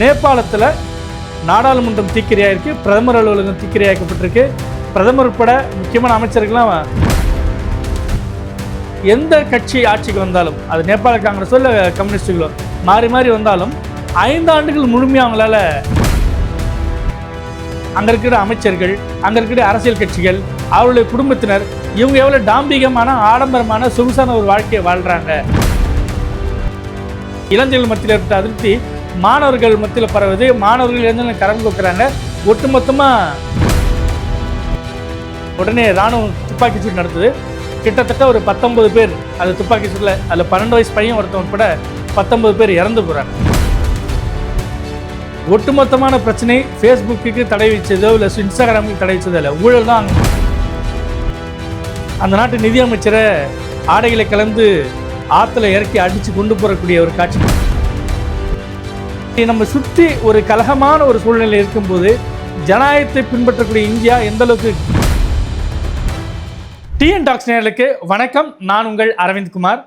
நேபாளத்தில் நாடாளுமன்றம் தீக்கிரையாயிருக்கு பிரதமர் அலுவலகம் தீக்கிரையாக்கப்பட்டிருக்கு. பிரதமர் உட்பட முக்கியமான அமைச்சர்கள்லாம் எந்த கட்சி ஆட்சிக்கு வந்தாலும் அது நேபாள காங்கிரஸோ இல்லை கம்யூனிஸ்டுகளோ மாறி மாறி வந்தாலும் ஐந்து ஆண்டுகள் முழுமையாக அவங்களால அங்கே இருக்கிற அமைச்சர்கள் அங்கே இருக்கிற அரசியல் கட்சிகள் அவருடைய குடும்பத்தினர் இவங்க எவ்வளோ டாம்பிகமான ஆடம்பரமான சொகுசான ஒரு வாழ்க்கையை வாழ்கிறாங்க இளைஞர்கள் மத்தியில் ஏற்பட்ட அதிருப்தி மாணவர்கள் மத்தியில் பரவுது. மாணவர்கள் இளைஞர்கள் கரம் கொடுக்குறாங்க ஒட்டுமொத்தமாக உடனே ராணுவம் துப்பாக்கி சூடு நடத்துது. கிட்டத்தட்ட ஒரு பத்தொன்பது பேர் அது துப்பாக்கி சூட்டில் அதில் பன்னெண்டு வயசு பையன் ஒருத்தவன் கூட பத்தொன்பது பேர் இறந்து போகிறாங்க ஒட்டுமொத்தமான பிரச்சனை ஃபேஸ்புக்கு தடை வச்சதோ இல்லை இன்ஸ்டாகிராமுக்கு தடை வச்சதோ இல்லை ஊழல் தான் அந்த நாட்டு நிதியமைச்சரை ஆடைகளை கலந்து ஆற்றுல இறக்கி அடித்து கொண்டு போகக்கூடிய ஒரு காட்சி. நம்ம சுற்றி ஒரு கலகமான ஒரு சூழ்நிலை இருக்கும்போது ஜனநாயகத்தை பின்பற்றக்கூடிய இந்தியா எந்த அளவுக்கு டிஎன் டாக்ஸ் நேர்களுக்கு வணக்கம். நான் உங்கள் அரவிந்த் குமார்.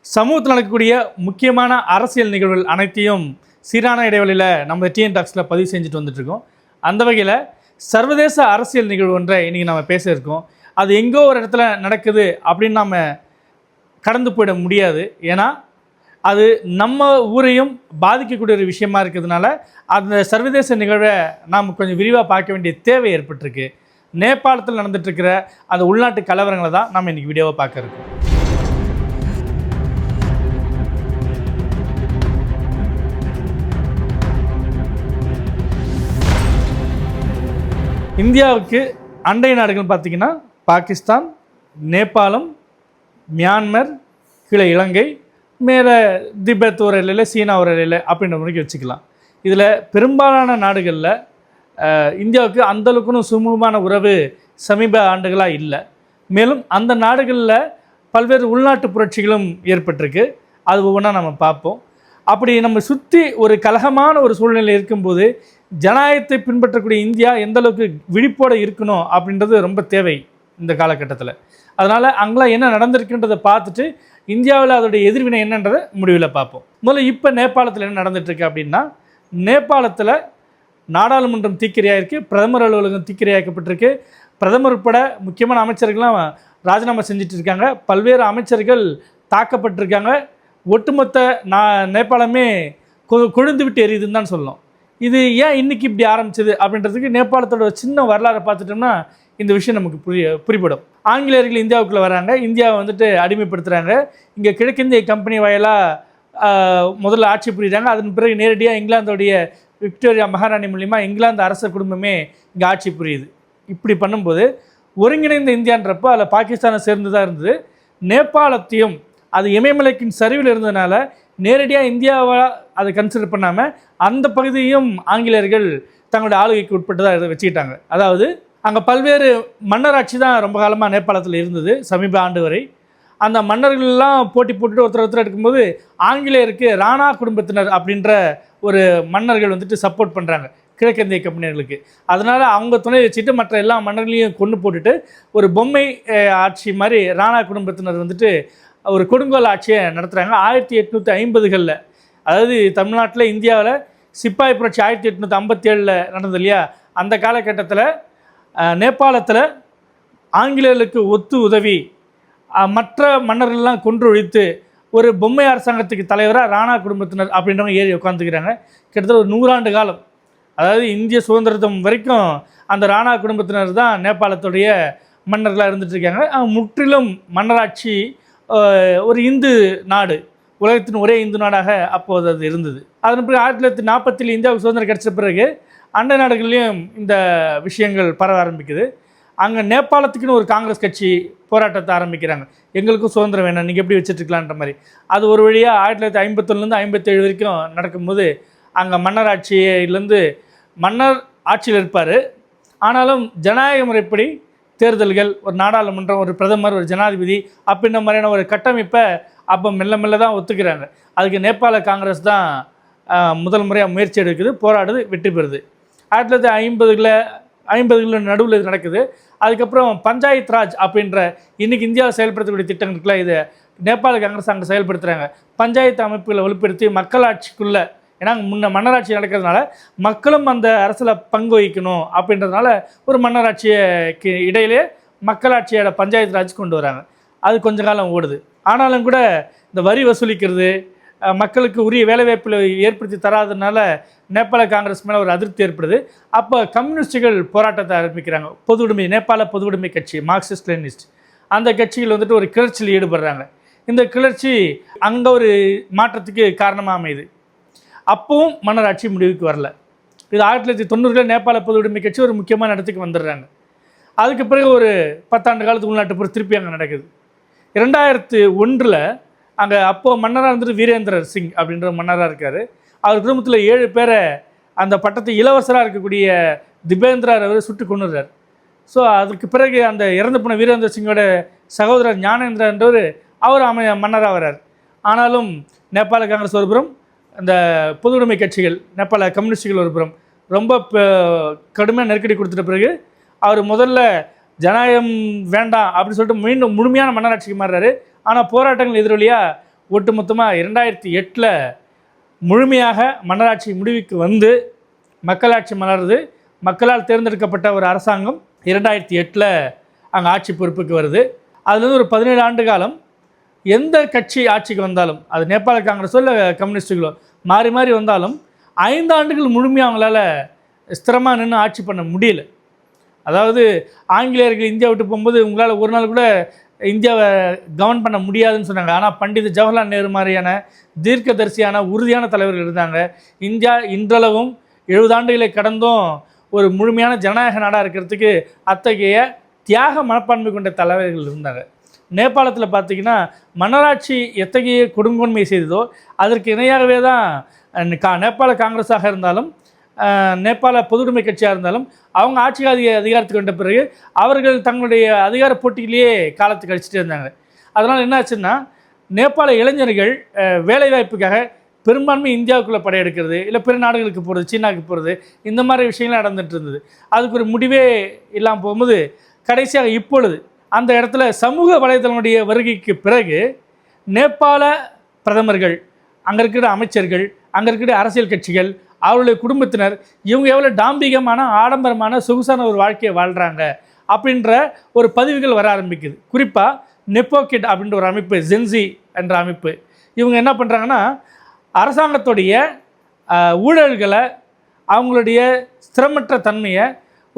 சமூகத்தில் நடக்கக்கூடிய முக்கியமான அரசியல் நிகழ்வுகள் அனைத்தையும் சீரான இடைவெளியில் நம்ம டிஎன் டாக்ஸில் பதிவு செஞ்சுட்டு வந்துட்டுருக்கோம். அந்த வகையில் சர்வதேச அரசியல் நிகழ்வு ஒன்றை இன்றைக்கி நம்ம பேச இருக்கோம். அது எங்கோ ஒரு இடத்துல நடக்குது அப்படின்னு நம்ம கடந்து போயிட முடியாது. ஏன்னா அது நம்ம ஊரையும் பாதிக்கக்கூடிய ஒரு விஷயமா இருக்கிறதுனால அந்த சர்வதேச நிகழ்வை நாம் கொஞ்சம் விரிவாக பார்க்க வேண்டிய தேவை ஏற்பட்டிருக்கு. நேபாளத்தில் நடந்துட்டுருக்கிற அந்த உள்நாட்டு கலவரங்களை தான் நம்ம இன்றைக்கி வீடியோவை பார்க்க இருக்கோம். இந்தியாவுக்கு அண்டை நாடுகள் பார்த்தீங்கன்னா பாகிஸ்தான் நேபாளம் மியான்மர் கீழே இலங்கை மேலே திபெத் ஒரு எல்லையில் சீனா ஒரு எல்லையில் அப்படின்ற முறைக்கு வச்சுக்கலாம். இதில் பெரும்பாலான நாடுகளில் இந்தியாவுக்கு அந்தளவுக்குன்னு சுமூகமான உறவு சமீப ஆண்டுகளாக இல்லை. மேலும் அந்த நாடுகளில் பல்வேறு உள்நாட்டு புரட்சிகளும் ஏற்பட்டிருக்கு. அது ஒவ்வொன்றா நம்ம பார்ப்போம். அப்படி நம்ம சுற்றி ஒரு கலகமான ஒரு சூழ்நிலை இருக்கும்போது ஜனநாயகத்தை பின்பற்றக்கூடிய இந்தியா எந்த அளவுக்கு விழிப்போடு இருக்கணும் அப்படின்றது ரொம்ப தேவை இந்த காலகட்டத்தில். அதனால் அங்கெல்லாம் என்ன நடந்திருக்குன்றதை பார்த்துட்டு இந்தியாவில் அதோடைய எதிர்வினை என்னன்றதை முடிவில் பார்ப்போம். முதல்ல இப்போ நேபாளத்தில் என்ன நடந்துட்டுருக்கு அப்படின்னா நேபாளத்தில் நாடாளுமன்றம் தீக்கிரையாயிருக்கு பிரதமர் அலுவலகம் தீக்கிரையாக்கப்பட்டிருக்கு. பிரதமர் உட்பட முக்கியமான அமைச்சர்கள்லாம் ராஜினாமா செஞ்சுட்டு இருக்காங்க பல்வேறு அமைச்சர்கள் தாக்கப்பட்டிருக்காங்க. ஒட்டுமொத்த நா நேபாளமே கொ- கொழுந்து விட்டு எரியுதுன்னு தான் சொல்லணும். இது ஏன் இன்னைக்கு இப்படி ஆரம்பிச்சது அப்படின்றதுக்கு நேபாளத்தோட சின்ன வரலாறை பார்த்துட்டோம்னா இந்த விஷயம் நமக்கு புரிய புரிபடும். ஆங்கிலேயர்கள் இந்தியாவுக்குள்ளே வராங்க. இந்தியாவை வந்துட்டு அடிமைப்படுத்துகிறாங்க இங்கே கிழக்கிந்திய கம்பெனி வாயிலாக முதல்ல ஆட்சி புரியுறாங்க. அதன் பிறகு நேரடியாக இங்கிலாந்தோடைய விக்டோரியா மகாராணி மூலிமா இங்கிலாந்து அரச குடும்பமே இங்கே ஆட்சி புரியுது. இப்படி பண்ணும்போது ஒருங்கிணைந்த இந்தியான்றப்போ அதில் பாகிஸ்தானை சேர்ந்து தான் இருந்தது. நேபாளத்தையும் அது இமயமலைக்கின் சரிவில் இருந்ததுனால நேரடியாக இந்தியாவை அதை கன்சிடர் பண்ணாமல் அந்த பகுதியையும் ஆங்கிலேயர்கள் தங்களுடைய ஆளுகைக்கு உட்பட்டு இதை வச்சுக்கிட்டாங்க. அதாவது அங்கே பல்வேறு மன்னராட்சி தான் ரொம்ப காலமாக நேபாளத்தில் இருந்தது சமீப ஆண்டு வரை. அந்த மன்னர்கள்லாம் போட்டி போட்டுட்டு ஒருத்தர் ஒருத்தர் எடுக்கும்போது ஆங்கிலேயருக்கு ராணா குடும்பத்தினர் அப்படின்ற ஒரு மன்னர்கள் வந்துட்டு சப்போர்ட் பண்ணுறாங்க கிழக்கிந்திய கம்பெனிகளுக்கு. அதனால் அவங்க துணை வச்சுட்டு மற்ற எல்லா மன்னர்களையும் கொண்டு போட்டுட்டு ஒரு பொம்மை ஆட்சி மாதிரி ராணா குடும்பத்தினர் வந்துட்டு ஒரு கொடுங்கோல் ஆட்சியை நடத்துகிறாங்க ஆயிரத்தி எட்நூற்றி ஐம்பதுகளில் அதாவது தமிழ்நாட்டில் இந்தியாவில் சிப்பாய் புரட்சி ஆயிரத்தி எட்நூற்றி ஐம்பத்தி ஏழில் நடந்தது இல்லையா? அந்த காலகட்டத்தில் நேபாளத்தில் ஆங்கிலேயர்களுக்கு ஒத்து உதவி மற்ற மன்னர்கள்லாம் கொன்றொழித்து ஒரு பொம்மை அரசாங்கத்துக்கு தலைவராக ராணா குடும்பத்தினர் அப்படின்றவங்க ஏறி உட்காந்துக்கிறாங்க கிட்டத்தட்ட ஒரு நூறாண்டு காலம். அதாவது இந்திய சுதந்திரத்தம் வரைக்கும் அந்த ராணா குடும்பத்தினர் தான் நேபாளத்துடைய மன்னர்களாக இருந்துட்டுருக்காங்க முற்றிலும் மன்னராட்சி ஒரு இந்து நாடு. உலகத்தின் ஒரே இந்து நாடாக அப்போது அது இருந்தது. அதன் பிறகு ஆயிரத்தி தொள்ளாயிரத்தி நாற்பத்தில் இந்தியாவுக்கு சுதந்திரம் கிடைச்ச பிறகு அண்டை நாடுகள்லேயும் இந்த விஷயங்கள் பரவ ஆரம்பிக்குது. அங்கே நேபாளத்துக்குன்னு ஒரு காங்கிரஸ் கட்சி போராட்டத்தை ஆரம்பிக்கிறாங்க. எங்களுக்கும் சுதந்திரம் வேணும் நீங்கள் எப்படி வச்சுட்டுருக்கலான்ற மாதிரி. அது ஒரு வழியாக ஆயிரத்தி தொள்ளாயிரத்தி ஐம்பத்தொன்னுலேருந்து ஐம்பத்தேழு வரைக்கும் நடக்கும்போது அங்கே மன்னர் ஆட்சியிலேருந்து மன்னர் ஆட்சியில் இருப்பார். ஆனாலும் ஜனநாயக முறைப்படி தேர்தல்கள் ஒரு நாடாளுமன்றம் ஒரு பிரதமர் ஒரு ஜனாதிபதி அப்படின்ற மாதிரியான ஒரு கட்டமைப்பை அப்போ மெல்ல மெல்ல தான் ஒத்துக்கிறாங்க. அதுக்கு நேபாள காங்கிரஸ் தான் முதல் முறையாக முயற்சி எடுக்குது போராடுது வெற்றி பெறுது. ஆயிரத்தி தொள்ளாயிரத்தி ஐம்பதுகளில் ஐம்பதுகளில் நடுவில் இது நடக்குது. அதுக்கப்புறம் பஞ்சாயத் ராஜ் அப்படின்ற இன்றைக்கி இந்தியாவில் செயல்படுத்தக்கூடிய திட்டங்களுக்குலாம் இதை நேபாள காங்கிரஸ் அங்கே செயல்படுத்துகிறாங்க பஞ்சாயத்து அமைப்புகளை வலுப்படுத்தி மக்களாட்சிக்குள்ளே ஏன்னா முன்ன மன்னராட்சி நடக்கிறதுனால மக்களும் அந்த அரசில் பங்கு வகிக்கணும் அப்படின்றதுனால ஒரு மன்னராட்சிக்கு இடையிலே மக்களாட்சியோட பஞ்சாயத்து ராஜ் கொண்டு வராங்க. அது கொஞ்ச காலம் ஓடுது. ஆனாலும் கூட இந்த வரி வசூலிக்கிறது மக்களுக்கு உரிய வேலைவாய்ப்பில் ஏற்படுத்தி தராதனால நேபாள காங்கிரஸ் மேலே ஒரு அதிருப்தி ஏற்படுது. அப்போ கம்யூனிஸ்டுகள் போராட்டத்தை ஆரம்பிக்கிறாங்க. பொது உடைமை நேபாள பொது உடைமை கட்சி மார்க்சிஸ்ட் லெனிஸ்ட் அந்த கட்சிகள் வந்துட்டு ஒரு கிளர்ச்சியில் ஈடுபடுறாங்க. இந்த கிளர்ச்சி அங்கே ஒரு மாற்றத்துக்கு காரணமாக அமையுது. அப்பவும் மன்னராட்சி முடிவுக்கு வரல. இது ஆயிரத்தி தொள்ளாயிரத்தி தொண்ணூறுகளில் நேபாள பொது உடைமை கட்சி ஒரு முக்கியமான இடத்துக்கு வந்துடுறாங்க. அதுக்கு பிறகு ஒரு பத்தாண்டு காலத்துக்கு உள்நாட்டு போர் திருப்பி அங்கே நடக்குது. இரண்டாயிரத்து ஒன்றில் அங்கே அப்போது மன்னராக இருந்துட்டு வீரேந்திரர் சிங் அப்படின்ற மன்னராக இருக்கார். அவர் குடும்பத்தில் ஏழு பேரை அந்த பட்டத்து இளவரசராக இருக்கக்கூடிய திபேந்திரர் அவர் சுட்டு கொண்டுறார் ஸோ அதுக்கு பிறகு அந்த இறந்து போன வீரேந்திர சிங்கோட சகோதரர் ஞானேந்திரன்றவர் அவர் அமை மன்னராக வர்றார் ஆனாலும் நேபாள காங்கிரஸ் ஒருபுறம் அந்த இந்த கட்சிகள் நேபாள கம்யூனிஸ்டுகள் ஒருபுறம் ரொம்ப கடுமையாக நெருக்கடி கொடுத்துட்ட பிறகு அவர் முதல்ல ஜனநாயகம் வேண்டாம் அப்படின்னு சொல்லிட்டு மீண்டும் முழுமையான மன்னராட்சிக்கு மாறுறாரு. ஆனால் போராட்டங்கள் எதிரொலியாக ஒட்டுமொத்தமாக இரண்டாயிரத்தி எட்டில் முழுமையாக மன்னராட்சி முடிவுக்கு வந்து மக்களாட்சி மலருது மக்களால் தேர்ந்தெடுக்கப்பட்ட ஒரு அரசாங்கம் இரண்டாயிரத்தி எட்டில் அங்கே ஆட்சி பொறுப்புக்கு வருது. அதுலேருந்து ஒரு பதினேழு ஆண்டு காலம் எந்த கட்சி ஆட்சிக்கு வந்தாலும் அது நேபாள காங்கிரஸோ இல்லை கம்யூனிஸ்டுகளோ மாறி மாறி வந்தாலும் ஐந்து ஆண்டுகள் முழுமையாக அவங்களால ஸ்திரமாக நின்று ஆட்சி பண்ண முடியல. அதாவது ஆங்கிலேயர்கள் இந்தியா விட்டு போகும்போது உங்களால் ஒரு நாள் கூட இந்தியாவை கவர்ன் பண்ண முடியாதுன்னு சொன்னாங்க. ஆனால் பண்டித் ஜவஹர்லால் நேரு மாதிரியான தீர்க்கதரிசியான உறுதியான தலைவர்கள் இருந்தாங்க. இந்தியா இன்றளவும் எழுபது ஆண்டுகளை கடந்தும் ஒரு முழுமையான ஜனநாயக நாடாக இருக்கிறதுக்கு அத்தகைய தியாக மனப்பான்மை கொண்ட தலைவர்கள் இருந்தாங்க. நேபாளத்தில் பார்த்திங்கன்னா மன்னராட்சி எத்தகைய கொடுங்கோன்மை செய்ததோ அதற்கு இணையாகவே தான் கா நேபாள காங்கிரஸாக இருந்தாலும் நேபாள பொதுவுடைமை கட்சியாக இருந்தாலும் அவங்க ஆட்சி அதிக அதிகாரத்துக்கு வந்த பிறகு அவர்கள் தங்களுடைய அதிகார போட்டியிலேயே காலத்தை கழிச்சிட்டே இருந்தாங்க. அதனால் என்னாச்சுன்னா நேபாள இளைஞர்கள் வேலைவாய்ப்புக்காக பெரும்பான்மை இந்தியாவுக்குள்ளே படையெடுக்கிறது இல்லை பிற நாடுகளுக்கு போகிறது சீனாவுக்கு போகிறது இந்த மாதிரி விஷயங்கள்லாம் நடந்துட்டு இருந்தது. அதுக்கு ஒரு முடிவே இல்லாமல் போகும்போது கடைசியாக இப்பொழுது அந்த இடத்துல சமூக வலைதளங்களுடைய வருகைக்கு பிறகு நேபாள பிரதமர்கள் அங்கே இருக்கிற அமைச்சர்கள் அங்கே இருக்கிற அரசியல் கட்சிகள் அவருடைய குடும்பத்தினர் இவங்க எவ்வளோ டாம்பிகமான ஆடம்பரமான சொகுசான ஒரு வாழ்க்கையை வாழ்கிறாங்க அப்படின்ற ஒரு பதிவுகள் வர ஆரம்பிக்குது. குறிப்பாக நெப்போகிட் அப்படின்ற ஒரு அமைப்பு ஜென்சி என்ற அமைப்பு. இவங்க என்ன பண்ணுறாங்கன்னா அரசாங்கத்துடைய ஊழல்களை அவங்களுடைய ஸ்திரமற்ற தன்மையை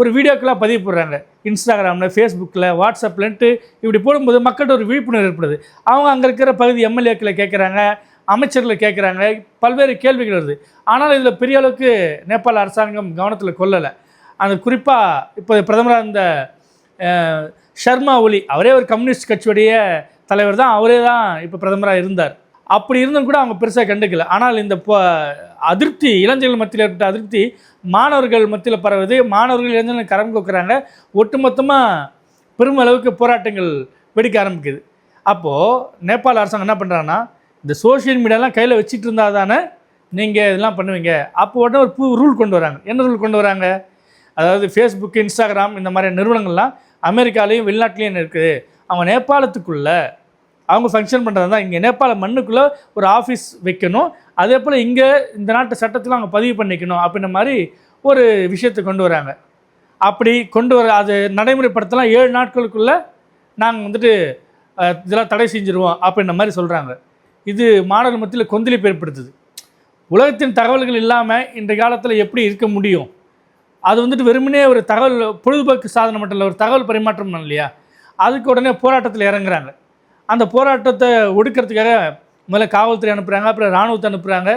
ஒரு வீடியோக்களாக பதிவு போடுறாங்க. இன்ஸ்டாகிராமில் ஃபேஸ்புக்கில் வாட்ஸ்அப்லன்ட்டு இப்படி போடும்போது மக்கள்கிட்ட ஒரு விழிப்புணர்வு ஏற்படுது. அவங்க அங்கே இருக்கிற பகுதி எம்எல்ஏக்களை கேட்குறாங்க. அமைச்சர்களை கேட்குறாங்க. பல்வேறு கேள்விகள் வருது. ஆனால் இதில் பெரிய அளவுக்கு நேபாள அரசாங்கம் கவனத்தில் கொள்ளலை. அந்த குறிப்பாக இப்போ பிரதமராக இருந்த ஷர்மா ஒலி அவரே ஒரு கம்யூனிஸ்ட் கட்சியுடைய தலைவர் தான். அவரே தான் இப்போ பிரதமராக இருந்தார். அப்படி இருந்தும் கூட அவங்க பெருசாக கண்டுக்கல. ஆனால் இந்த அதிருப்தி இளைஞர்கள் மத்தியில் ஏற்பட்ட அதிருப்தி மாணவர்கள் மத்தியில் பரவுது. மாணவர்கள் இளைஞர்கள் கரம் கொக்குறாங்க. ஒட்டுமொத்தமாக பெருமளவுக்கு போராட்டங்கள் வெடிக்க ஆரம்பிக்குது. அப்போது நேபாள அரசாங்கம் என்ன பண்ணுறாங்கன்னா இந்த சோஷியல் மீடியாலாம் கையில் வச்சுட்டு இருந்தால் தானே நீங்கள் இதெல்லாம் பண்ணுவீங்க? அப்போ உடனே ஒரு புது ரூல் கொண்டு வராங்க. என்ன ரூல் கொண்டு வராங்க? அதாவது ஃபேஸ்புக் இன்ஸ்டாகிராம் இந்த மாதிரி நிறுவனங்கள்லாம் அமெரிக்காலேயும் வெளிநாட்டிலையும் இருக்குது. அவங்க நேபாளத்துக்குள்ளே அவங்க ஃபங்க்ஷன் பண்ணுறது தான் இங்கே நேபாள மண்ணுக்குள்ளே ஒரு ஆஃபீஸ் வைக்கணும். அதே போல் இங்கே இந்த நாட்டு சட்டத்தில் அவங்க பதிவு பண்ணிக்கணும் அப்படின்ற மாதிரி ஒரு விஷயத்தை கொண்டு வராங்க. அப்படி கொண்டு வர அது நடைமுறைப்படுத்தலாம். ஏழு நாட்களுக்குள்ளே நாங்கள் வந்துட்டு இதெல்லாம் தடை செஞ்சுருவோம் அப்படின்ற மாதிரி சொல்கிறாங்க இது மாணவர் மத்தியில் கொந்தளிப்பு ஏற்படுத்துது. உலகத்தின் தகவல்கள் இல்லாமல் இன்றைய காலத்தில் எப்படி இருக்க முடியும்? அது வந்துட்டு வெறுமனே ஒரு தகவல் பொழுதுபோக்கு சாதனம் மட்டும் இல்லை ஒரு தகவல் பரிமாற்றம் இல்லையா? அதுக்கு உடனே போராட்டத்தில் இறங்குறாங்க. அந்த போராட்டத்தை ஒடுக்கிறதுக்காக முதல்ல காவல்துறை அனுப்புகிறாங்க அப்புறம் இராணுவத்தை அனுப்புகிறாங்க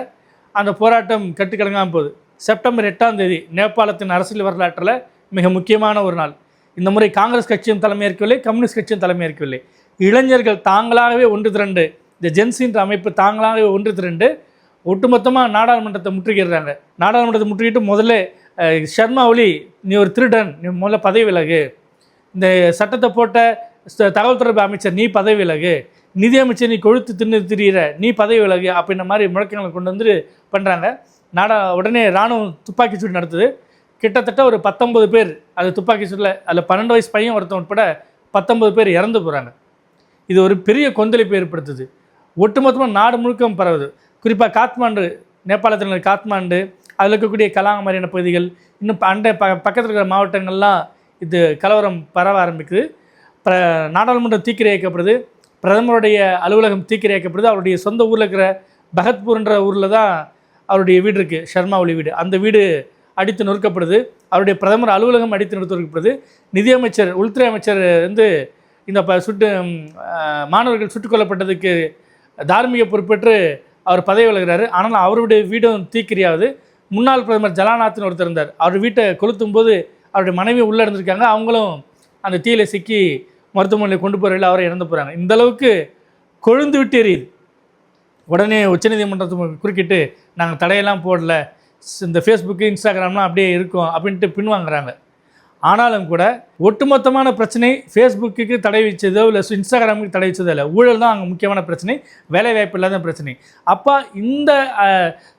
அந்த போராட்டம் கட்டுக்கடங்காமல் போகுது. செப்டம்பர் எட்டாம் தேதி நேபாளத்தின் அரசியல் வரலாற்றில் மிக முக்கியமான ஒரு நாள். இந்த முறை காங்கிரஸ் கட்சியும் தலைமையேற்கவில்லை கம்யூனிஸ்ட் கட்சியும் தலைமையேற்கவில்லை இளைஞர்கள் தாங்களாகவே ஒன்று திரண்டு இந்த ஜென்சின்ற அமைப்பு தாங்களாக ஒன்று திரண்டு ஒட்டுமொத்தமாக நாடாளுமன்றத்தை முற்றுகிறாங்க நாடாளுமன்றத்தை முற்றுகிட்டு முதல்ல ஷர்மா ஒலி நீ ஒரு திருடன் நீ முதல்ல பதவி விலகு. இந்த சட்டத்தை போட்ட தகவல் தொடர்பு அமைச்சர் நீ பதவி விலகு. நிதியமைச்சர் நீ கொழுத்து தின்னு திரியிற நீ பதவி விலகு அப்படின்ற மாதிரி முழக்கங்களை கொண்டு வந்து பண்ணுறாங்க நாடா உடனே இராணுவம் துப்பாக்கி சூடு நடத்துது. கிட்டத்தட்ட ஒரு பத்தொன்பது பேர் அது துப்பாக்கி சூடில் அதில் பன்னெண்டு வயசு பையன் ஒருத்தன் உட்பட பத்தொன்பது பேர் இறந்து போகிறாங்க இது ஒரு பெரிய கொந்தளிப்பு ஏற்படுத்துது. ஒட்டுமொத்தமாக நாடு முழுக்க பரவுது. குறிப்பாக காத்மாண்டு நேபாளத்தில் இருக்கிற காத்மாண்டு அதில் இருக்கக்கூடிய கலாங் மாதிரியான பகுதிகள் இன்னும் அண்டை ப பக்கத்தில் இருக்கிற மாவட்டங்கள்லாம் இது கலவரம் பரவ ஆரம்பிக்குது. பிர நாடாளுமன்றம் தீக்கிரையாக்கப்படுது. பிரதமருடைய அலுவலகம் தீக்கிரையாக்கப்படுது. அவருடைய சொந்த ஊரில் இருக்கிற பகத்பூர்ன்ற ஊரில் தான் அவருடைய வீடு இருக்குது ஷர்மா ஒளி வீடு. அந்த வீடு அடித்து நொறுக்கப்படுது. அவருடைய பிரதமர் அலுவலகம் அடித்து நிறுத்தப்படுது நிதியமைச்சர் உள்துறை அமைச்சர் வந்து இந்த ப சுட்டு மாணவர்கள் சுட்டுக் கொல்லப்பட்டதுக்கு தார்மீக பொறுப்பேற்று அவர் பதவி விலகிறாரு. ஆனால் அவருடைய வீடும் தீக்கிரியாவது முன்னாள் பிரதமர் ஜலாநாத்னு ஒருத்தர் இருந்தார். அவர் வீட்டை கொளுத்தும் போது அவருடைய மனைவி உள்ளே இருந்திருக்காங்க. அவங்களும் அந்த தீயில சிக்கி மருத்துவமனையில் கொண்டு போகிற அவரை இறந்து போகிறாங்க இந்த அளவுக்கு கொழுந்து விட்டு எரியுது. உடனே உச்சநீதிமன்றத்தை குறுக்கிட்டு நாங்கள் தடையெல்லாம் போடல. இந்த ஃபேஸ்புக்கு இன்ஸ்டாகிராம்லாம் அப்படியே இருக்கும் அப்படின்ட்டு பின்வாங்குறாங்க ஆனாலும் கூட ஒட்டுமொத்தமான பிரச்சனை ஃபேஸ்புக்கு தடை வச்சதோ இல்லை இன்ஸ்டாகிராமுக்கு தடை வச்சதோ இல்லை ஊழல் தான் அங்கே முக்கியமான பிரச்சனை வேலை வாய்ப்பு இல்லாத பிரச்சனை. அப்போ இந்த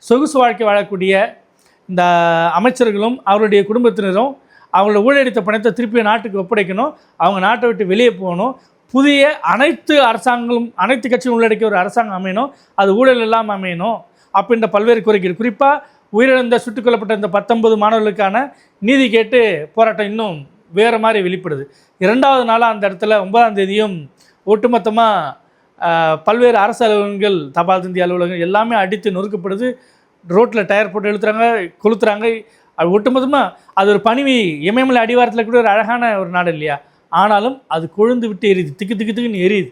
சொகுசு வாழ்க்கை வாழக்கூடிய இந்த அமைச்சர்களும் அவருடைய குடும்பத்தினரும் அவங்களோட ஊழலடித்த பணத்தை திருப்பி நாட்டுக்கு ஒப்படைக்கணும் அவங்க நாட்டை விட்டு வெளியே போகணும் புதிய அனைத்து அரசாங்கங்களும் அனைத்து கட்சியும் உள்ளடக்கிய ஒரு அரசாங்கம் அமையணும் அது ஊழல் இல்லாமல் அமையணும் அப்படின்ற பல்வேறு கோரிக்கைகள். குறிப்பாக உயிரிழந்த சுட்டுக் கொல்லப்பட்ட இந்த பத்தொன்பது மாணவர்களுக்கான நீதி கேட்டு போராட்டம் இன்னும் வேறு மாதிரி வெளிப்படுது. இரண்டாவது நாளாக அந்த இடத்துல ஒன்பதாம் தேதியும் ஒட்டுமொத்தமாக பல்வேறு அரசு அலுவலகங்கள் தபால் தந்தி அலுவலகங்கள் எல்லாமே அடித்து நொறுக்கப்படுது. ரோட்டில் டயர் போட்டு எழுத்துறாங்க கொளுத்துறாங்க. அது ஒட்டுமொத்தமாக அது ஒரு பணிவி இமயமலை அடிவாரத்தில் கூட ஒரு அழகான ஒரு நாடு இல்லையா? ஆனாலும் அது கொழுந்து விட்டு எரியுது. திக்கு திக்கு திக்குன்னு எரியுது.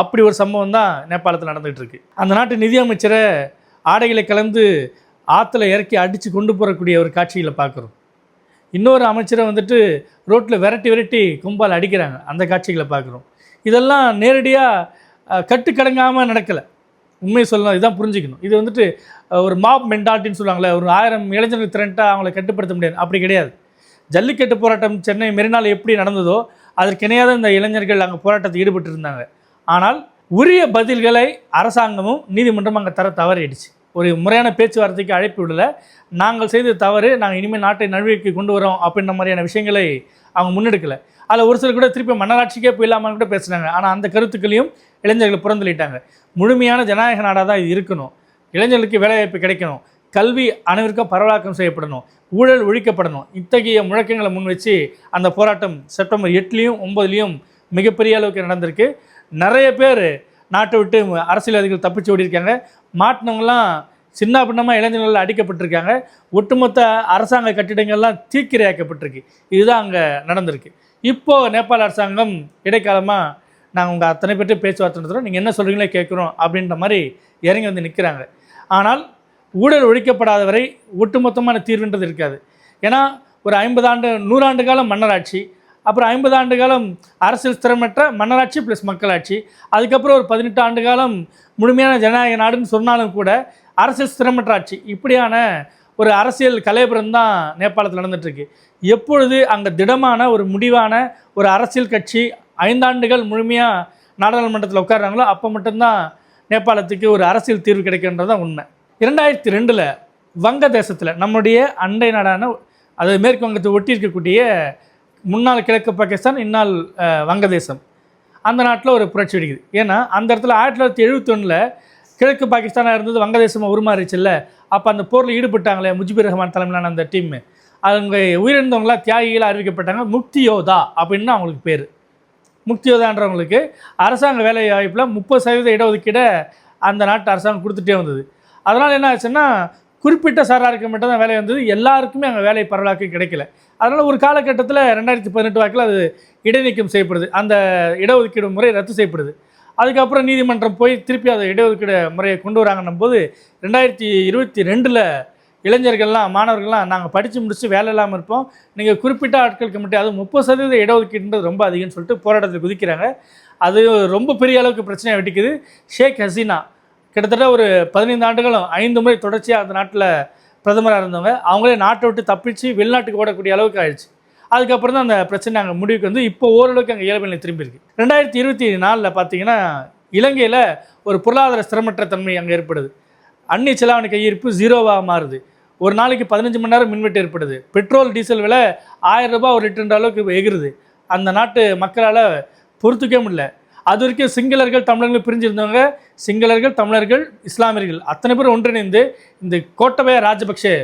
அப்படி ஒரு சம்பவம் தான் நேபாளத்தில் நடந்துகிட்டு இருக்கு. அந்த நாட்டு நிதியமைச்சரை ஆடைகளை கலந்து ஆற்றுல இறக்கி அடித்து கொண்டு போகக்கூடிய ஒரு காட்சிகளை பார்க்குறோம். இன்னொரு அமைச்சரை வந்துட்டு ரோட்டில் விரட்டி விரட்டி கும்பால் அடிக்கிறாங்க. அந்த காட்சிகளை பார்க்குறோம். இதெல்லாம் நேரடியாக கட்டுக்கடங்காமல் நடக்கலை. உண்மையை சொல்லணும் இதுதான் புரிஞ்சுக்கணும். இது வந்துட்டு ஒரு மாப் மென்டாலிட்டின்னு சொல்லுவாங்களே ஒரு ஆயிரம் இளைஞர்கள் திரண்டாக அவங்கள கட்டுப்படுத்த முடியாது. அப்படி கிடையாது. ஜல்லிக்கட்டு போராட்டம் சென்னை மெரினால் எப்படி நடந்ததோ அதற்கு இணையாத இந்த இளைஞர்கள் அங்கே போராட்டத்தில் ஈடுபட்டு இருந்தாங்க ஆனால் உரிய பதில்களை அரசாங்கமும் நீதிமன்றமும் அங்கே தர தவறிடுச்சு. ஒரு முறையான பேச்சுவார்த்தைக்கு அழைப்பு விடல. நாங்கள் செய்த தவறு நாங்கள் இனிமேல் நாட்டை நழுவிக்கு கொண்டு வரோம் அப்படின்ற மாதிரியான விஷயங்களை அவங்க முன்னெடுக்கலை. அதில் ஒரு சிலர் கூட திருப்பி மன்னராட்சிக்கே போயிடலாமான்னு கூட பேசுனாங்க. ஆனால் அந்த கருத்துக்களையும் இளைஞர்கள் புறந்தள்ளிட்டாங்க. முழுமையான ஜனநாயக நாடாக தான் இது இருக்கணும். இளைஞர்களுக்கு வேலைவாய்ப்பு கிடைக்கணும். கல்வி அனைவருக்கும் பரவலாக்கம் செய்யப்படணும். ஊழல் ஒழிக்கப்படணும். இத்தகைய முழக்கங்களை முன் வச்சு அந்த போராட்டம் செப்டம்பர் எட்டுலேயும் ஒம்பதுலேயும் மிகப்பெரிய அளவுக்கு நடந்திருக்கு. நிறைய பேர் நாட்டை விட்டு அரசியல்வாதிகள் தப்பிச்சு ஓடிருக்காங்க மாட்டினவங்களாம் சின்ன பின்னமாக இளைஞர்கள் அடிக்கப்பட்டிருக்காங்க. ஒட்டுமொத்த அரசாங்க கட்டிடங்கள்லாம் தீக்கிரையாக்கப்பட்டிருக்கு. இதுதான் அங்கே நடந்திருக்கு. இப்போது நேபாள அரசாங்கம் இடைக்காலமாக நாங்கள் உங்கள் அத்தனை பேர்ட்டு பேச்சுவார்த்தை நடத்துகிறோம் நீங்கள் என்ன சொல்கிறீங்களோ கேட்குறோம் அப்படின்ற மாதிரி இறங்கி வந்து நிற்கிறாங்க ஆனால் ஊழல் ஒழிக்கப்படாத வரை ஒட்டுமொத்தமான தீர்வுன்றது இருக்காது. ஏன்னா ஒரு ஐம்பது ஆண்டு நூறாண்டு காலம் மன்னராட்சி. அப்புறம் ஐம்பது ஆண்டு காலம் அரசியல் ஸ்திரமற்ற மன்னராட்சி ப்ளஸ் மக்களாட்சி. அதுக்கப்புறம் ஒரு பதினெட்டு ஆண்டு காலம் முழுமையான ஜனநாயக நாடுன்னு சொன்னாலும் கூட அரசியல் ஸ்திரமற்ற ஆட்சி. இப்படியான ஒரு அரசியல் கலைபுரம் தான் நேபாளத்தில் நடந்துட்டுருக்கு. எப்பொழுது அங்கே திடமான ஒரு முடிவான ஒரு அரசியல் கட்சி ஐந்தாண்டுகள் முழுமையாக நாடாளுமன்றத்தில் உட்காடுறாங்களோ அப்போ மட்டும்தான் நேபாளத்துக்கு ஒரு அரசியல் தீர்வு கிடைக்கின்றது தான் உண்மை. இரண்டாயிரத்தி ரெண்டில் வங்கதேசத்தில் நம்முடைய அண்டை நாடான அதாவது மேற்கு வங்கத்தை ஒட்டி இருக்கக்கூடிய முன்னாள் கிழக்கு பாகிஸ்தான் இந்நாள் வங்கதேசம். அந்த நாட்டில் ஒரு புரட்சி வெடிக்குது. ஏன்னா அந்த இடத்துல ஆயிரத்தி தொள்ளாயிரத்தி எழுபத்தொன்னில் கிழக்கு பாகிஸ்தானாக இருந்தது வங்கதேசமாக உருமாறிச்சுல்ல அப்போ அந்த போரில் ஈடுபட்டாங்களே முஜிபுர் ரஹ்மான் தலைமையிலான அந்த டீம் அவங்க உயிரிழந்தவங்களாம் தியாகிகளாக அறிவிக்கப்பட்டாங்க முக்தி யோதா அப்படின்னு அவங்களுக்கு பேர். முக்தி யோதான்றவங்களுக்கு அரசாங்க வேலை வாய்ப்பில் முப்பது சதவீத இடஒதுக்கீடை அந்த நாட்டு அரசாங்கம் கொடுத்துட்டே வந்தது. அதனால் என்ன ஆச்சுன்னா குறிப்பிட்ட சாராருக்கு மட்டும் தான் வேலை வந்தது. எல்லாருக்குமே அங்கே வேலை பரவலாக்க கிடைக்கல. அதனால் ஒரு காலகட்டத்தில் ரெண்டாயிரத்தி பதினெட்டு வாக்கில் அது இடைநீக்கம் செய்யப்படுது. அந்த இடஒதுக்கீடு முறை ரத்து செய்யப்படுது. அதுக்கப்புறம் நீதிமன்றம் போய் திருப்பி அதை இடஒதுக்கீடு முறையை கொண்டு வராங்கன்னும் போது ரெண்டாயிரத்தி இருபத்தி ரெண்டில் இளைஞர்கள்லாம் மாணவர்கள்லாம் நாங்கள் படித்து முடிச்சு வேலை இல்லாமல் இருப்போம். நீங்கள் குறிப்பிட்ட ஆட்களுக்கு மட்டும் அது முப்பது சதவீத இடஒதுக்கீடுன்றது ரொம்ப அதிகம்னு சொல்லிட்டு போராட்டத்தில் குதிக்கிறாங்க. அது ரொம்ப பெரிய அளவுக்கு பிரச்சனையை வெட்டிக்குது ஷேக் ஹசீனா கிட்டத்தட்ட ஒரு பதினைந்து ஆண்டுகளும் ஐந்து முறை தொடர்ச்சியாக அந்த நாட்டில் பிரதமராக இருந்தவங்க. அவங்களே நாட்டை விட்டு தப்பிச்சு வெளிநாட்டுக்கு ஓடக்கூடிய அளவுக்கு ஆயிடுச்சு. அதுக்கப்புறம் தான் அந்த பிரச்சனை அங்கே முடிவுக்கு வந்து இப்போ ஓரளவுக்கு அங்கே இயல்பு நிலை திரும்பி இருக்கு. ரெண்டாயிரத்தி இருபத்தி நாலில் பார்த்தீங்கன்னா இலங்கையில் ஒரு பொருளாதார ஸ்திரமற்ற தன்மை அங்கே ஏற்படுது. அந்நிய செலாவணி கையிருப்பு ஜீரோவாக மாறுது. ஒரு நாளைக்கு பதினஞ்சு மணி நேரம் மின்வெட்டு ஏற்படுது. பெட்ரோல் டீசல் விலை ஆயிரம் ரூபாய் ஒரு லிட்டர்ன்ற அளவுக்கு எகிருது. அந்த நாட்டு மக்களால் பொறுத்துக்கவே முடியல. அது வரைக்கும் சிங்களர்கள் தமிழர்கள் பிரிஞ்சிருந்தவங்க சிங்களர்கள் தமிழர்கள் இஸ்லாமியர்கள் அத்தனை பேர் ஒன்றிணைந்து இந்த கோட்டபய ராஜபக்சே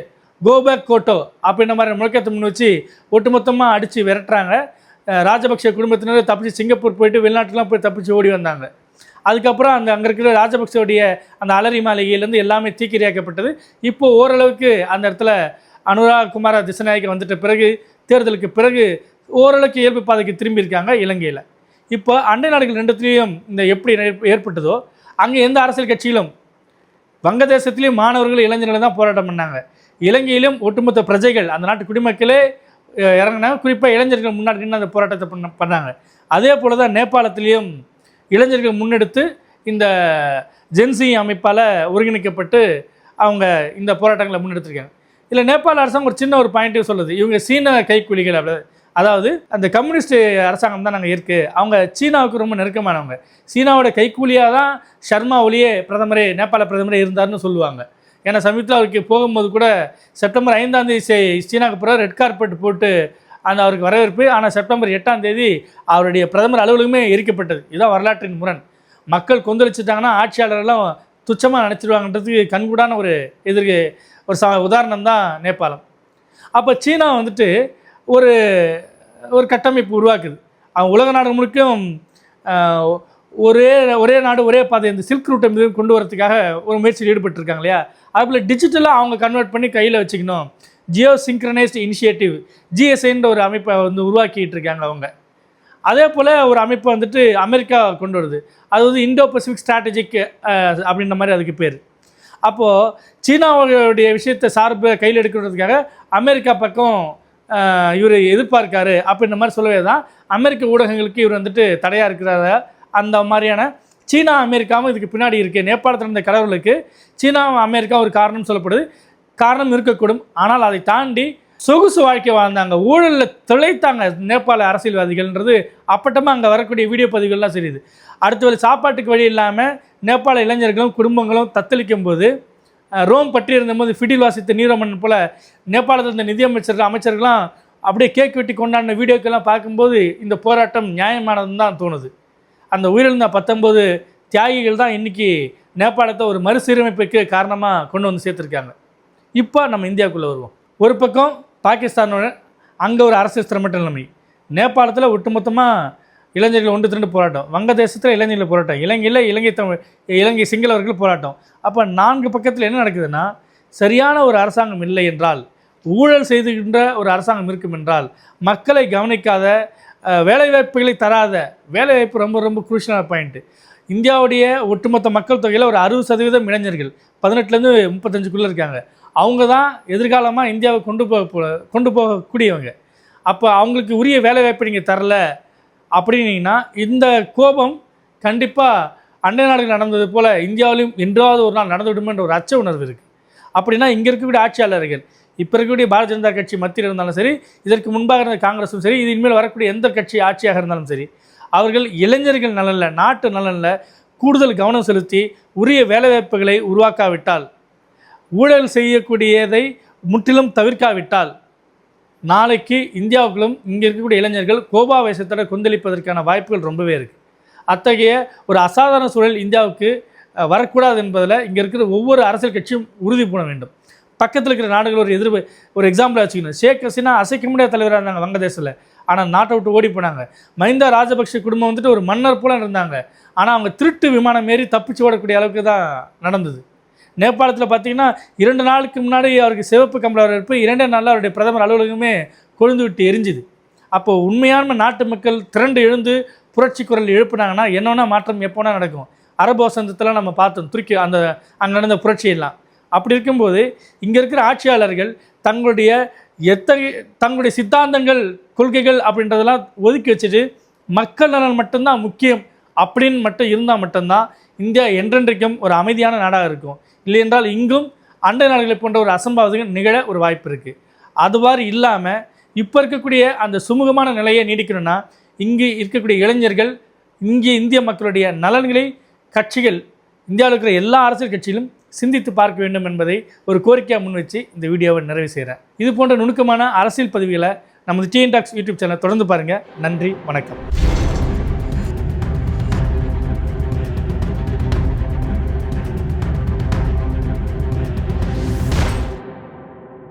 கோபேக் கோட்டோ அப்படின்ற மாதிரி முழக்கத்தை முன் வச்சு ஒட்டுமொத்தமாக அடித்து விரட்டுறாங்க. ராஜபக்சே ராஜபக்ஷ குடும்பத்தினர் தப்பிச்சு சிங்கப்பூர் போயிட்டு வெளிநாட்டுலாம் போய் தப்பிச்சு ஓடி வந்தாங்க. அதுக்கப்புறம் அந்த அங்கே இருக்கிற ராஜபக்சேவுடைய அந்த அலரி மாளிகையிலேருந்து எல்லாமே தீக்கிரையாக்கப்பட்டது இப்போது ஓரளவுக்கு அந்த இடத்துல அனுராக் குமார திசநாயக்க வந்துட்ட பிறகு தேர்தலுக்கு பிறகு ஓரளவுக்கு இயல்பு பாதைக்கு திரும்பியிருக்காங்க இலங்கையில். இப்போ அண்டை நாடுகள் ரெண்டுத்துலேயும் இந்த எப்படி ஏற்பட்டதோ அங்கே எந்த அரசியல் கட்சியிலும் வங்கதேசத்திலையும் மாணவர்கள் இளைஞர்கள் தான் போராட்டம் பண்ணாங்க. இலங்கையிலும் ஒட்டுமொத்த பிரஜைகள் அந்த நாட்டு குடிமக்களே இறங்கினாங்க. குறிப்பாக இளைஞர்கள் முன்னாடி நின்று அந்த போராட்டத்தை பண்ண பண்ணாங்க. அதே போல தான் நேபாளத்திலையும் இளைஞர்கள் முன்னெடுத்து இந்த ஜென்சி அமைப்பால் ஒருங்கிணைக்கப்பட்டு அவங்க இந்த போராட்டங்களை முன்னெடுத்திருக்காங்க. இல்லை நேபாள அரசாங்கம் ஒரு சின்ன ஒரு பாயிண்ட்டையும் சொல்லுது. இவங்க சீன கைக்கூலிகள் அப்படி அதாவது அந்த கம்யூனிஸ்ட் அரசாங்கம் தான் நாங்கள் இருக்கு. அவங்க சீனாவுக்கு ரொம்ப நெருக்கமானவங்க. சீனாவோட கைக்கூலியாக தான் ஷர்மா ஒலியே பிரதமரே நேபாள பிரதமரே இருந்தார்னு சொல்லுவாங்க. ஏன்னா சமீபத்தில் அவருக்கு போகும்போது கூட செப்டம்பர் ஐந்தாம் தேதி சீனாவுக்கு பிறகு ரெட் கார்பெட் போட்டு அந்த அவருக்கு வரவேற்பு. ஆனால் செப்டம்பர் எட்டாம் தேதி அவருடைய பிரதமர் அலுவலகமே எரிக்கப்பட்டது. இதுதான் வரலாற்றின் முரண். மக்கள் கொந்தளிச்சிட்டாங்கன்னா ஆட்சியாளரெல்லாம் துச்சமாக நினச்சிடுவாங்கன்றதுக்கு கண்கூடான ஒரு எதிர்க்கு ஒரு ச உதாரணம் தான் நேபாளம். அப்போ சீனா வந்துட்டு ஒரு ஒரு கட்டமைப்பு உருவாக்குது. அவங்க உலக நாடு முழுக்கும் ஒரே ஒரே நாடு ஒரே பாதை இந்த சில்க் ரூட்டை மீது கொண்டு வரதுக்காக ஒரு முயற்சியில் ஈடுபட்டிருக்காங்க இல்லையா? அதுபோல் டிஜிட்டலாக அவங்க கன்வெர்ட் பண்ணி கையில் வச்சுக்கணும். ஜியோ சிங்க்ரனைஸ்ட் இனிஷியேட்டிவ் ஜிஎஸ்ஐன்ற ஒரு அமைப்பை வந்து உருவாக்கிட்டு இருக்காங்க அவங்க. அதே போல் ஒரு அமைப்பை வந்துட்டு அமெரிக்கா கொண்டு வருது. அது வந்து இண்டோ பசிபிக் ஸ்ட்ராட்டஜிக் அப்படின்ற மாதிரி அதுக்கு பேர். அப்போது சீனாவுடைய விஷயத்தை சார்பு கையில் எடுக்கிறதுக்காக அமெரிக்கா பக்கம் இவர் எதிர்பார்க்காரு அப்படின்ற மாதிரி சொல்லவே தான் அமெரிக்க ஊடகங்களுக்கு இவர் வந்துட்டு தடையாக இருக்கிறார. அந்த மாதிரியான சீனா அமெரிக்காவும் இதுக்கு பின்னாடி இருக்குது நேபாளத்தில் இருந்த கடவுளுக்கு சீனா அமெரிக்கா ஒரு காரணம் சொல்லப்படுது. காரணம் இருக்கக்கூடும். ஆனால் அதை தாண்டி சொகுசு வாழ்க்கை வாழ்ந்தாங்க. ஊழலில் திளைத்தாங்க நேபாள அரசியல்வாதிகள்ன்றது. அப்பட்டமாக அங்கே வரக்கூடிய வீடியோ பதிவுகள்லாம் தெரியுது அடுத்த வேளை சாப்பாட்டுக்கு வழி இல்லாமல் நேபாள இளைஞர்களும் குடும்பங்களும் தத்தளிக்கும் போது ரோம் பற்றி இருந்தபோது ஃபிடில் வாசித்த நீரமன் போல் நேபாளத்தில் இருந்த நிதியமைச்சர்கள் அமைச்சர்கள்லாம் அப்படியே கேக் வெட்டி கொண்டாடின வீடியோக்கெல்லாம் பார்க்கும்போது இந்த போராட்டம் நியாயமானதுன்னு தான் தோணுது. அந்த உயிரிழந்த பத்தொம்போது தியாகிகள் தான் இன்றைக்கி நேபாளத்தை ஒரு மறுசீரமைப்புக்கு காரணமாக கொண்டு வந்து சேர்த்துருக்காங்க. இப்போ நம்ம இந்தியாவுக்குள்ளே வருவோம். ஒரு பக்கம் பாகிஸ்தானோட அங்கே ஒரு அரசியல் ஸ்திரமட்ட நிலைமை. நேபாளத்தில் ஒட்டுமொத்தமாக இளைஞர்கள் ஒன்று திரண்டு போராட்டம். வங்கதேசத்தில் இளைஞர்கள் போராட்டம். இலங்கையில் இலங்கை தமிழ் இலங்கை சிங்களவர்கள் போராட்டம். அப்போ நான்கு பக்கத்தில் என்ன நடக்குதுன்னா சரியான ஒரு அரசாங்கம் இல்லை என்றால் ஊழல் செய்துகின்ற ஒரு அரசாங்கம் இருக்கும் என்றால் மக்களை கவனிக்காத வேலைவாய்ப்புகளை தராத வேலைவாய்ப்பு ரொம்ப ரொம்ப குரூஷியலான பாயிண்ட்டு இந்தியாவுடைய ஒட்டுமொத்த மக்கள் தொகையில் ஒரு அறுபது சதவீதம் இளைஞர்கள். பதினெட்டுலேருந்து முப்பத்தஞ்சுக்குள்ளே இருக்காங்க. அவங்க தான் எதிர்காலமாக இந்தியாவை கொண்டு போக கொண்டு போகக்கூடியவங்க. அப்போ அவங்களுக்கு உரிய வேலைவாய்ப்பு நீங்கள் தரல அப்படின்னீங்கன்னா இந்த கோபம் கண்டிப்பாக அண்டை நாடுகள் நடந்தது போல் இந்தியாவிலும் என்றாவது ஒரு நாள் நடந்துவிடுமென்ற ஒரு அச்ச உணர்வு இருக்குது அப்படின்னா இங்கே இருக்கக்கூடிய ஆட்சியாளர்கள் இப்போ இருக்கக்கூடிய பாரதிய ஜனதா கட்சி மத்தியில் இருந்தாலும் சரி இதற்கு முன்பாக இருந்த காங்கிரஸும் சரி இது இனிமேல் வரக்கூடிய எந்த கட்சி ஆட்சியாக இருந்தாலும் சரி அவர்கள் இளைஞர்கள் நலனில் நாட்டு நலனில் கூடுதல் கவனம் செலுத்தி உரிய வேலைவாய்ப்புகளை உருவாக்காவிட்டால் ஊழல் செய்யக்கூடியதை முற்றிலும் தவிர்க்காவிட்டால் நாளைக்கு இந்தியாவுக்குள்ளும் இங்கே இருக்கக்கூடிய இளைஞர்கள் கோபாவேசத்தோட கொந்தளிப்பதற்கான வாய்ப்புகள் ரொம்பவே இருக்குது அத்தகைய ஒரு அசாதாரண சூழல் இந்தியாவுக்கு வரக்கூடாது என்பதில் இங்கே இருக்கிற ஒவ்வொரு அரசியல் கட்சியும் உறுதி பூண வேண்டும். பக்கத்தில் இருக்கிற நாடுகள் ஒரு எதிர்ப்பு ஒரு எக்ஸாம்பிளாக வச்சுக்கணும். ஷேக் ஹசீனா அசைக்க முடியாத தலைவராக இருந்தாங்க வங்கதேசத்தில். ஆனால் நாட்டை விட்டு ஓடி போனாங்க. மஹிந்தா ராஜபக்ஷ குடும்பம் வந்துட்டு ஒரு மன்னர் போல இருந்தாங்க. ஆனால் அவங்க திருட்டு விமானம் மாரி தப்பிச்சு ஓடக்கூடிய அளவுக்கு தான் நடந்தது. நேபாளத்தில் பார்த்தீங்கன்னா இரண்டு நாளுக்கு முன்னாடி அவருக்கு சிவப்பு கம்பள வரவேற்பு இரண்டே நாளில் அவருடைய பிரதமர் அலுவலகமே கொழுந்து விட்டு எரிஞ்சுது. அப்போ உண்மையான நாட்டு மக்கள் திரண்டு எழுந்து புரட்சி குரல் எழுப்புனாங்கன்னா என்னென்ன மாற்றம் எப்போனா நடக்கும். அரபு வசந்தத்தில் நம்ம பார்த்தோம் துருக்கி அந்த அங்கே நடந்த புரட்சியெல்லாம். அப்படி இருக்கும்போது இங்கே இருக்கிற ஆட்சியாளர்கள் தங்களுடைய எத்தகைய தங்களுடைய சித்தாந்தங்கள் கொள்கைகள் அப்படின்றதெல்லாம் ஒதுக்கி வச்சுட்டு மக்கள் நலன் மட்டும்தான் முக்கியம் அப்படின்னு மட்டும் இருந்தால் மட்டும்தான் இந்தியா என்றென்றைக்கும் ஒரு அமைதியான நாடாக இருக்கும். இல்லையென்றால் இங்கும் அண்டை நாடுகளை போன்ற ஒரு அசம்பாவிதங்கள் நிகழ ஒரு வாய்ப்பு இருக்குது அதுவாறு இல்லாமல் இப்போ இருக்கக்கூடிய அந்த சுமூகமான நிலையை நீடிக்கணும்னா இங்கு இருக்கக்கூடிய இளைஞர்கள் இங்கே இந்திய மக்களுடைய நலன்களை கட்சிகள் இந்தியாவில் இருக்கிற எல்லா அரசியல் கட்சியிலும் சிந்தித்து பார்க்க வேண்டும் என்பதை ஒரு கோரிக்கையாக முன்வச்சு இந்த வீடியோவை நிறைவு செய்கிறேன் இது போன்ற நுணுக்கமான அரசியல் பதிவுகளை நமது டிஎன் டாக்ஸ் யூடியூப் சேனல் தொடர்ந்து பாருங்கள் நன்றி வணக்கம்.